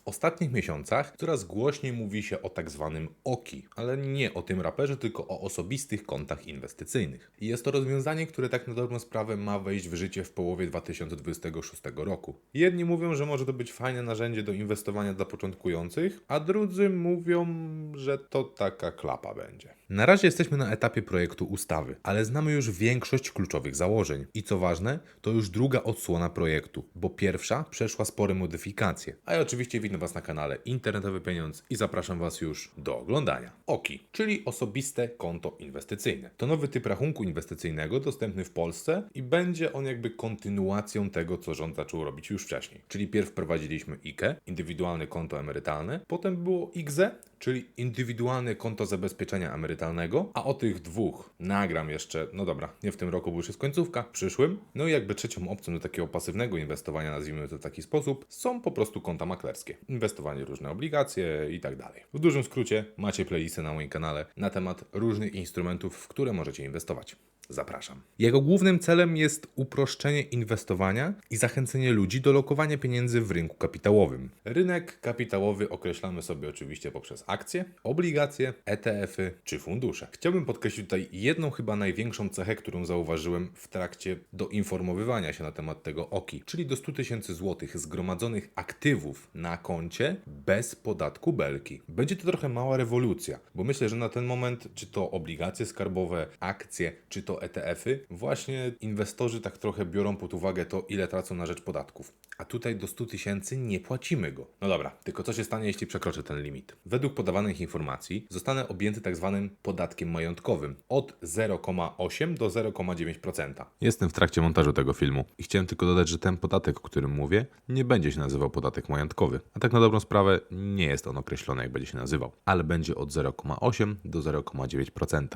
W ostatnich miesiącach coraz głośniej mówi się o tak zwanym OKI, ale nie o tym raperze, tylko o osobistych kontach inwestycyjnych. I jest to rozwiązanie, które tak na dobrą sprawę ma wejść w życie w połowie 2026 roku. Jedni mówią, że może to być fajne narzędzie do inwestowania dla początkujących, a drudzy mówią, że to taka klapa będzie. Na razie jesteśmy na etapie projektu ustawy, ale znamy już większość kluczowych założeń. I co ważne, to już druga odsłona projektu, bo pierwsza przeszła spore modyfikacje. A ja oczywiście witam Was na kanale Internetowy Pieniądz i zapraszam Was już do oglądania. OKI, czyli osobiste konto inwestycyjne. To nowy typ rachunku inwestycyjnego dostępny w Polsce i będzie on jakby kontynuacją tego, co rząd zaczął robić już wcześniej. Czyli pierw wprowadziliśmy IKE, indywidualne konto emerytalne, potem było IGZE, czyli indywidualne konto zabezpieczenia emerytalnego, a o tych dwóch nagram jeszcze, no dobra, nie w tym roku, bo już jest końcówka, w przyszłym. No i jakby trzecią opcją do takiego pasywnego inwestowania, nazwijmy to w taki sposób, są po prostu konta maklerskie. Inwestowanie w różne obligacje i tak dalej. W dużym skrócie macie playlistę na moim kanale na temat różnych instrumentów, w które możecie inwestować. Zapraszam. Jego głównym celem jest uproszczenie inwestowania i zachęcenie ludzi do lokowania pieniędzy w rynku kapitałowym. Rynek kapitałowy określamy sobie oczywiście poprzez akcje, obligacje, ETF-y czy fundusze. Chciałbym podkreślić tutaj jedną chyba największą cechę, którą zauważyłem w trakcie doinformowywania się na temat tego OKI, czyli do 100 tysięcy złotych zgromadzonych aktywów na koncie bez podatku belki. Będzie to trochę mała rewolucja, bo myślę, że na ten moment, czy to obligacje skarbowe, akcje, czy to ETF-y, właśnie inwestorzy tak trochę biorą pod uwagę to, ile tracą na rzecz podatków. A tutaj do 100 tysięcy nie płacimy go. No dobra, tylko co się stanie, jeśli przekroczę ten limit? Według podawanych informacji zostanę objęty tak zwanym podatkiem majątkowym od 0,8 do 0,9%. Jestem w trakcie montażu tego filmu i chciałem tylko dodać, że ten podatek, o którym mówię, nie będzie się nazywał podatek majątkowy. Tak na dobrą sprawę nie jest on określony, jak będzie się nazywał, ale będzie od 0,8 do 0,9%.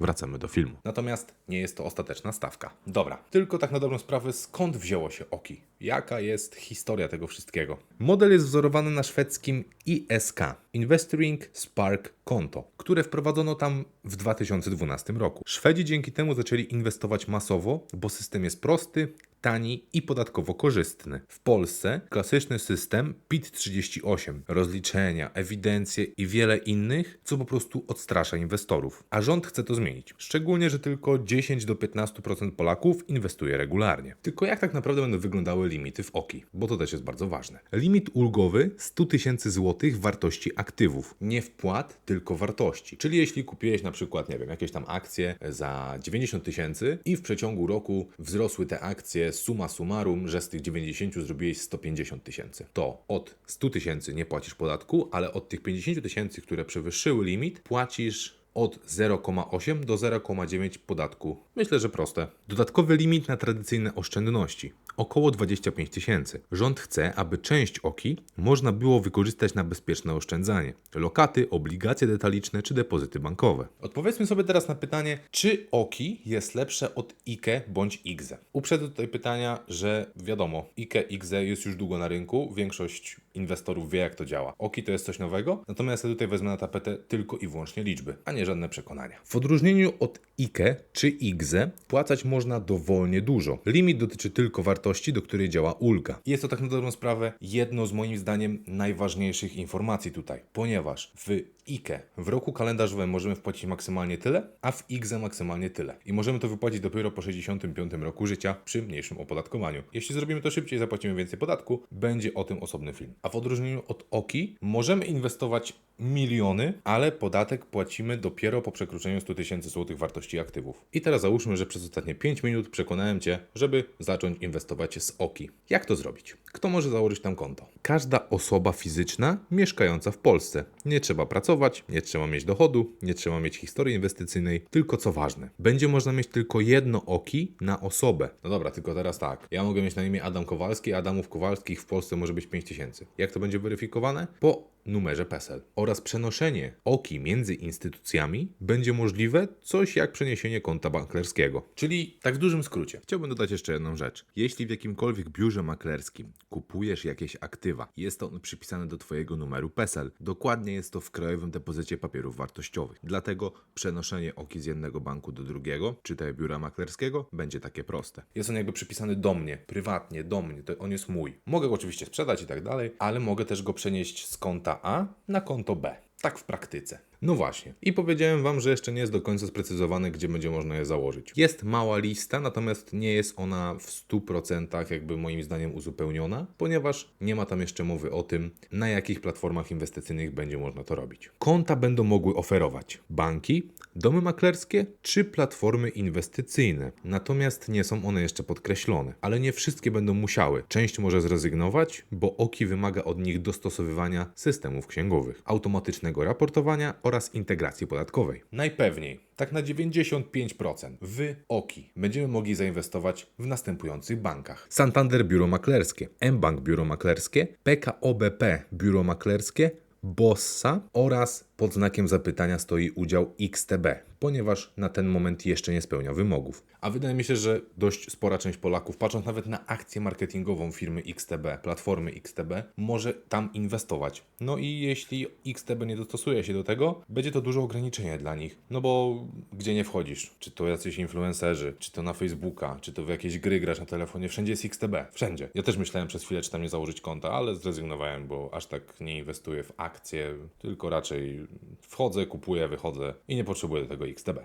Wracamy do filmu. Natomiast nie jest to ostateczna stawka. Dobra, tylko tak na dobrą sprawę, skąd wzięło się OKI? Jaka jest historia tego wszystkiego? Model jest wzorowany na szwedzkim ISK, Investoring Spark Konto, które wprowadzono tam w 2012 roku. Szwedzi dzięki temu zaczęli inwestować masowo, bo system jest prosty, tani i podatkowo korzystny. W Polsce klasyczny system PIT-38, rozliczenia, ewidencje i wiele innych, co po prostu odstrasza inwestorów. A rząd chce to zmienić. Szczególnie, że tylko 10 do 15% Polaków inwestuje regularnie. Tylko jak tak naprawdę będą wyglądały limity w OKI? Bo to też jest bardzo ważne. Limit ulgowy 100 tysięcy złotych wartości aktywów. Nie wpłat, tylko wartości. Czyli jeśli kupiłeś na przykład, nie wiem, jakieś tam akcje za 90 tysięcy i w przeciągu roku wzrosły te akcje suma summarum, że z tych 90 zrobiłeś 150 tysięcy. To od 100 tysięcy nie płacisz podatku, ale od tych 50 tysięcy, które przewyższyły limit, płacisz od 0,8 do 0,9 podatku. Myślę, że proste. Dodatkowy limit na tradycyjne oszczędności. Około 25 tysięcy. Rząd chce, aby część OKI można było wykorzystać na bezpieczne oszczędzanie. Lokaty, obligacje detaliczne czy depozyty bankowe. Odpowiedzmy sobie teraz na pytanie, czy OKI jest lepsze od IKE bądź IGZE. Uprzedzę tutaj pytania, że wiadomo, IKE, IGZE jest już długo na rynku, większość inwestorów wie jak to działa. OKI to jest coś nowego, natomiast ja tutaj wezmę na tapetę tylko i wyłącznie liczby, a nie żadne przekonania. W odróżnieniu od IKE czy IGZE płacać można dowolnie dużo. Limit dotyczy tylko wartości, do której działa ulga. Jest to tak na dobrą sprawę jedno z moim zdaniem najważniejszych informacji tutaj, ponieważ w IKE w roku kalendarzowym możemy wpłacić maksymalnie tyle, a w IGZE maksymalnie tyle. I możemy to wypłacić dopiero po 65 roku życia przy mniejszym opodatkowaniu. Jeśli zrobimy to szybciej i zapłacimy więcej podatku, będzie o tym osobny film. A w odróżnieniu od OKI możemy inwestować miliony, ale podatek płacimy dopiero po przekroczeniu 100 tysięcy złotych wartości aktywów. I teraz załóżmy, że przez ostatnie 5 minut przekonałem Cię, żeby zacząć inwestować z OKI. Jak to zrobić? Kto może założyć tam konto? Każda osoba fizyczna mieszkająca w Polsce. Nie trzeba pracować, nie trzeba mieć dochodu, nie trzeba mieć historii inwestycyjnej, tylko co ważne, będzie można mieć tylko jedno OKI na osobę. No dobra, tylko teraz tak. Ja mogę mieć na imię Adam Kowalski, Adamów Kowalskich w Polsce może być 5 tysięcy. Jak to będzie weryfikowane? Po numerze PESEL oraz przenoszenie OKI między instytucjami będzie możliwe coś jak przeniesienie konta maklerskiego. Czyli tak w dużym skrócie. Chciałbym dodać jeszcze jedną rzecz. Jeśli w jakimkolwiek biurze maklerskim kupujesz jakieś aktywa, jest to przypisane do Twojego numeru PESEL, dokładnie jest to w Krajowym Depozycie Papierów Wartościowych. Dlatego przenoszenie OKI z jednego banku do drugiego, czy też biura maklerskiego, będzie takie proste. Jest on jakby przypisany do mnie, prywatnie, do mnie, to on jest mój. Mogę go oczywiście sprzedać i tak dalej, ale mogę też go przenieść z konta A na konto B. Tak w praktyce. No właśnie. I powiedziałem Wam, że jeszcze nie jest do końca sprecyzowane, gdzie będzie można je założyć. Jest mała lista, natomiast nie jest ona w 100% jakby moim zdaniem uzupełniona, ponieważ nie ma tam jeszcze mowy o tym, na jakich platformach inwestycyjnych będzie można to robić. Konta będą mogły oferować banki, domy maklerskie czy platformy inwestycyjne. Natomiast nie są one jeszcze podkreślone, ale nie wszystkie będą musiały. Część może zrezygnować, bo OKI wymaga od nich dostosowywania systemów księgowych, automatycznego raportowania integracji podatkowej. Najpewniej, tak na 95%, w OKI będziemy mogli zainwestować w następujących bankach. Santander Biuro Maklerskie, mBank Biuro Maklerskie, PKO BP Biuro Maklerskie, Bossa oraz pod znakiem zapytania stoi udział XTB, ponieważ na ten moment jeszcze nie spełnia wymogów. A wydaje mi się, że dość spora część Polaków, patrząc nawet na akcję marketingową firmy XTB, platformy XTB, może tam inwestować. No i jeśli XTB nie dostosuje się do tego, będzie to duże ograniczenie dla nich. No bo gdzie nie wchodzisz? Czy to jacyś influencerzy, czy to na Facebooka, czy to w jakieś gry grasz na telefonie, wszędzie jest XTB. Wszędzie. Ja też myślałem przez chwilę, czy tam nie założyć konta, ale zrezygnowałem, bo aż tak nie inwestuję w akcje, tylko raczej wchodzę, kupuję, wychodzę i nie potrzebuję tego XTB.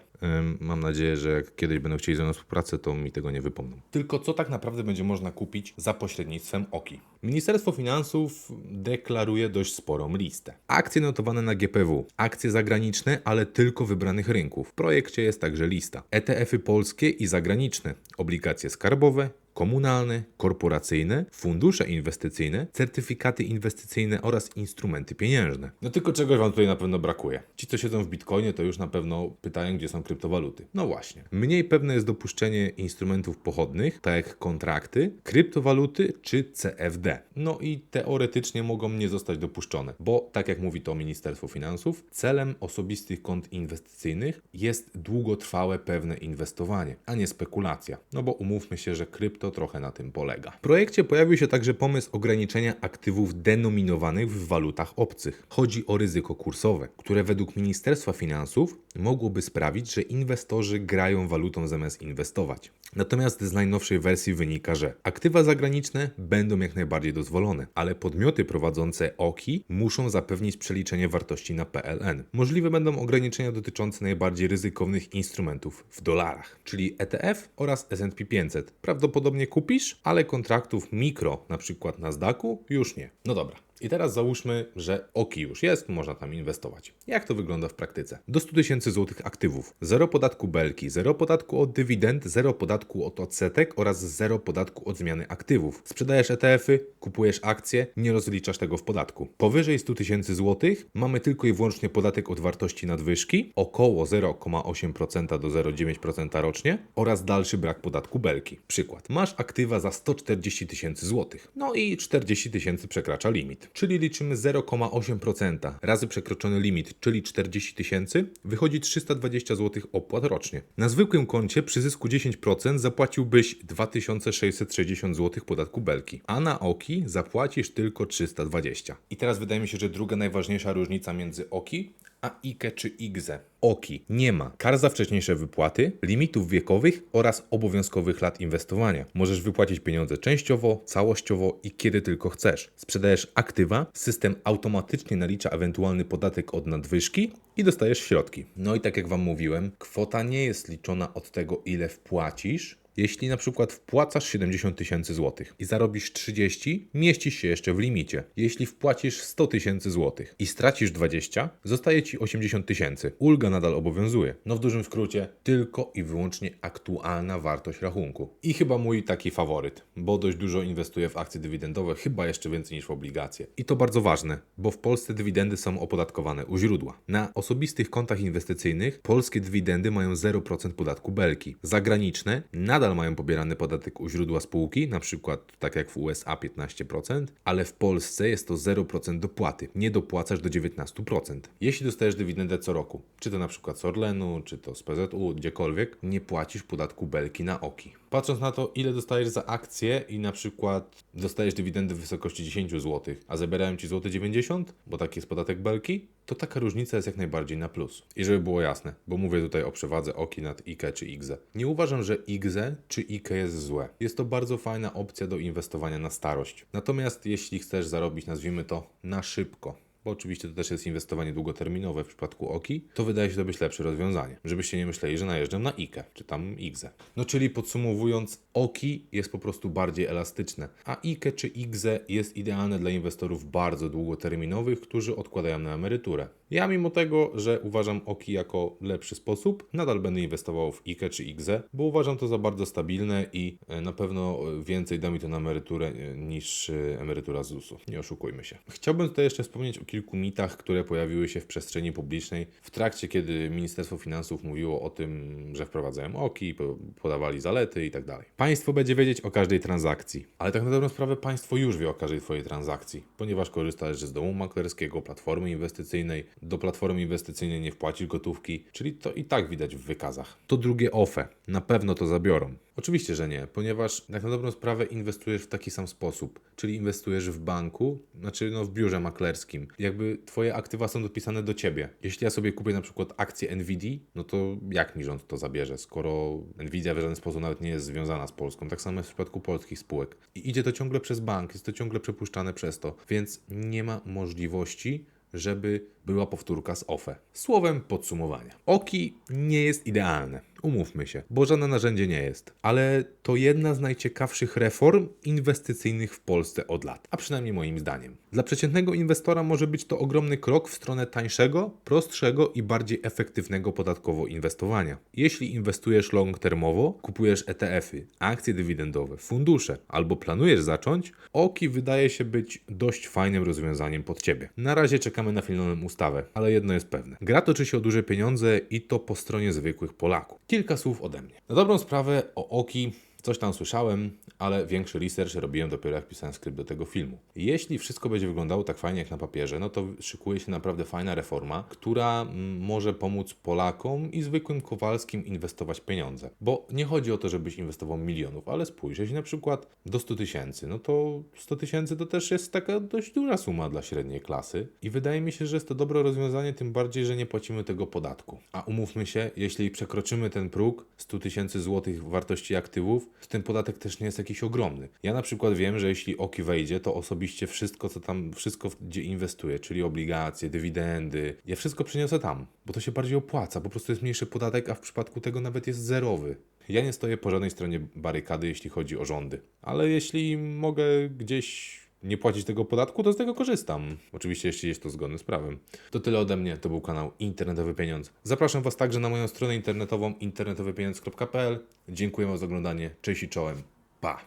mam nadzieję, że jak kiedyś będą chcieli ze mną współpracę, to mi tego nie wypomną. Tylko co tak naprawdę będzie można kupić za pośrednictwem OKI? Ministerstwo Finansów deklaruje dość sporą listę. Akcje notowane na GPW, akcje zagraniczne, ale tylko wybranych rynków. W projekcie jest także lista. ETF-y polskie i zagraniczne, obligacje skarbowe, komunalne, korporacyjne, fundusze inwestycyjne, certyfikaty inwestycyjne oraz instrumenty pieniężne. No tylko czegoś Wam tutaj na pewno brakuje. Ci, co siedzą w Bitcoinie, to już na pewno pytają, gdzie są kryptowaluty. No właśnie. Mniej pewne jest dopuszczenie instrumentów pochodnych, tak jak kontrakty, kryptowaluty czy CFD. No i teoretycznie mogą nie zostać dopuszczone, bo tak jak mówi to Ministerstwo Finansów, celem osobistych kont inwestycyjnych jest długotrwałe pewne inwestowanie, a nie spekulacja. No bo umówmy się, że krypto to trochę na tym polega. W projekcie pojawił się także pomysł ograniczenia aktywów denominowanych w walutach obcych. Chodzi o ryzyko kursowe, które według Ministerstwa Finansów mogłoby sprawić, że inwestorzy grają walutą zamiast inwestować. Natomiast z najnowszej wersji wynika, że aktywa zagraniczne będą jak najbardziej dozwolone, ale podmioty prowadzące OKI muszą zapewnić przeliczenie wartości na PLN. Możliwe będą ograniczenia dotyczące najbardziej ryzykownych instrumentów w dolarach, czyli ETF oraz S&P 500. Prawdopodobnie kupisz, ale kontraktów mikro, na przykład na Nasdaqu, już nie. No dobra. I teraz załóżmy, że OKI już jest, można tam inwestować. Jak to wygląda w praktyce? Do 100 tysięcy złotych aktywów, zero podatku belki, zero podatku od dywidend, zero podatku od odsetek oraz zero podatku od zmiany aktywów. Sprzedajesz ETF-y, kupujesz akcje, nie rozliczasz tego w podatku. Powyżej 100 tysięcy złotych mamy tylko i wyłącznie podatek od wartości nadwyżki, około 0,8% do 0,9% rocznie oraz dalszy brak podatku belki. Przykład. Masz aktywa za 140 tysięcy złotych, no i 40 tysięcy przekracza limit czyli liczymy 0,8% razy przekroczony limit, czyli 40 tysięcy, wychodzi 320 zł opłat rocznie. Na zwykłym koncie przy zysku 10% zapłaciłbyś 2660 zł podatku belki, a na OKI zapłacisz tylko 320. I teraz wydaje mi się, że druga najważniejsza różnica między OKI a IKE czy IGZE. OKI nie ma kar za wcześniejsze wypłaty, limitów wiekowych oraz obowiązkowych lat inwestowania. Możesz wypłacić pieniądze częściowo, całościowo i kiedy tylko chcesz. Sprzedajesz aktywa, system automatycznie nalicza ewentualny podatek od nadwyżki i dostajesz środki. No i tak jak Wam mówiłem, kwota nie jest liczona od tego, ile wpłacisz, jeśli na przykład wpłacasz 70 tysięcy złotych i zarobisz 30, mieścisz się jeszcze w limicie. Jeśli wpłacisz 100 tysięcy złotych i stracisz 20, zostaje ci 80 tysięcy. Ulga nadal obowiązuje. No w dużym skrócie, tylko i wyłącznie aktualna wartość rachunku. I chyba mój taki faworyt, bo dość dużo inwestuję w akcje dywidendowe, chyba jeszcze więcej niż w obligacje. I to bardzo ważne, bo w Polsce dywidendy są opodatkowane u źródła. Na osobistych kontach inwestycyjnych polskie dywidendy mają 0% podatku belki. Zagraniczne nadal mają pobierany podatek u źródła spółki, na przykład tak jak w USA 15%, ale w Polsce jest to 0% dopłaty. Nie dopłacasz do 19%. Jeśli dostajesz dywidendę co roku, czy to na przykład z Orlenu, czy to z PZU, gdziekolwiek, nie płacisz podatku belki na oki. Patrząc na to, ile dostajesz za akcję i na przykład dostajesz dywidendy w wysokości 10 zł, a zabierają ci złote 90, bo taki jest podatek belki, to taka różnica jest jak najbardziej na plus. I żeby było jasne, bo mówię tutaj o przewadze OKI nad IKE czy IGZE. Nie uważam, że IGZE czy IKE jest złe. Jest to bardzo fajna opcja do inwestowania na starość. Natomiast jeśli chcesz zarobić, nazwijmy to, na szybko, bo oczywiście to też jest inwestowanie długoterminowe w przypadku OKI, to wydaje się to być lepsze rozwiązanie. Żebyście nie myśleli, że najeżdżam na IKE, czy tam IGZE. No czyli podsumowując, OKI jest po prostu bardziej elastyczne, a IKE czy IGZE jest idealne dla inwestorów bardzo długoterminowych, którzy odkładają na emeryturę. Ja mimo tego, że uważam OKI jako lepszy sposób, nadal będę inwestował w IKE czy IGZE, bo uważam to za bardzo stabilne i e, na pewno e, więcej da mi to na emeryturę e, niż emerytura ZUS-u. Nie oszukujmy się. Chciałbym tutaj jeszcze wspomnieć o kilku mitach, które pojawiły się w przestrzeni publicznej w trakcie, kiedy Ministerstwo Finansów mówiło o tym, że wprowadzają OKI, po- podawali zalety i tak dalej. Państwo będzie wiedzieć o każdej transakcji, ale tak na dobrą sprawę państwo już wie o każdej Twojej transakcji, ponieważ korzystasz z domu maklerskiego, platformy inwestycyjnej, do platformy inwestycyjnej nie wpłacisz gotówki, czyli to i tak widać w wykazach. To drugie OFE, na pewno to zabiorą. Oczywiście, że nie, ponieważ tak na dobrą sprawę inwestujesz w taki sam sposób, czyli inwestujesz w banku, znaczy no w biurze maklerskim. Jakby twoje aktywa są dopisane do ciebie. Jeśli ja sobie kupię na przykład akcję Nvidia, no to jak mi rząd to zabierze, skoro Nvidia w żaden sposób nawet nie jest związana z Polską. Tak samo jest w przypadku polskich spółek. I idzie to ciągle przez bank, jest to ciągle przepuszczane przez to, więc nie ma możliwości, żeby była powtórka z OFE. Słowem podsumowania. OKI nie jest idealne, umówmy się, bo żadne narzędzie nie jest, ale to jedna z najciekawszych reform inwestycyjnych w Polsce od lat, a przynajmniej moim zdaniem. Dla przeciętnego inwestora może być to ogromny krok w stronę tańszego, prostszego i bardziej efektywnego podatkowo inwestowania. Jeśli inwestujesz long-termowo, kupujesz ETF-y, akcje dywidendowe, fundusze albo planujesz zacząć, OKI wydaje się być dość fajnym rozwiązaniem pod Ciebie. Na razie czekamy na finalną ustawę, ale jedno jest pewne. Gra toczy się o duże pieniądze i to po stronie zwykłych Polaków. Kilka słów ode mnie. Na dobrą sprawę o OKI Coś tam słyszałem, ale większy research robiłem dopiero jak pisałem skrypt do tego filmu. Jeśli wszystko będzie wyglądało tak fajnie jak na papierze, no to szykuje się naprawdę fajna reforma, która mm, może pomóc Polakom i zwykłym Kowalskim inwestować pieniądze. Bo nie chodzi o to, żebyś inwestował milionów, ale spójrz, na przykład do 100 tysięcy, no to 100 tysięcy to też jest taka dość duża suma dla średniej klasy i wydaje mi się, że jest to dobre rozwiązanie, tym bardziej, że nie płacimy tego podatku. A umówmy się, jeśli przekroczymy ten próg 100 tysięcy złotych wartości aktywów, ten podatek też nie jest jakiś ogromny. Ja na przykład wiem, że jeśli OKI wejdzie, to osobiście wszystko, co tam, wszystko gdzie inwestuję, czyli obligacje, dywidendy, ja wszystko przeniosę tam, bo to się bardziej opłaca, po prostu jest mniejszy podatek, a w przypadku tego nawet jest zerowy. Ja nie stoję po żadnej stronie barykady, jeśli chodzi o rządy, ale jeśli mogę gdzieś nie płacić tego podatku, to z tego korzystam. Oczywiście, jeśli jest to zgodne z prawem. To tyle ode mnie. To był kanał Internetowy Pieniądz. Zapraszam Was także na moją stronę internetową internetowypieniądz.pl. Dziękuję za oglądanie. Cześć i czołem. Pa!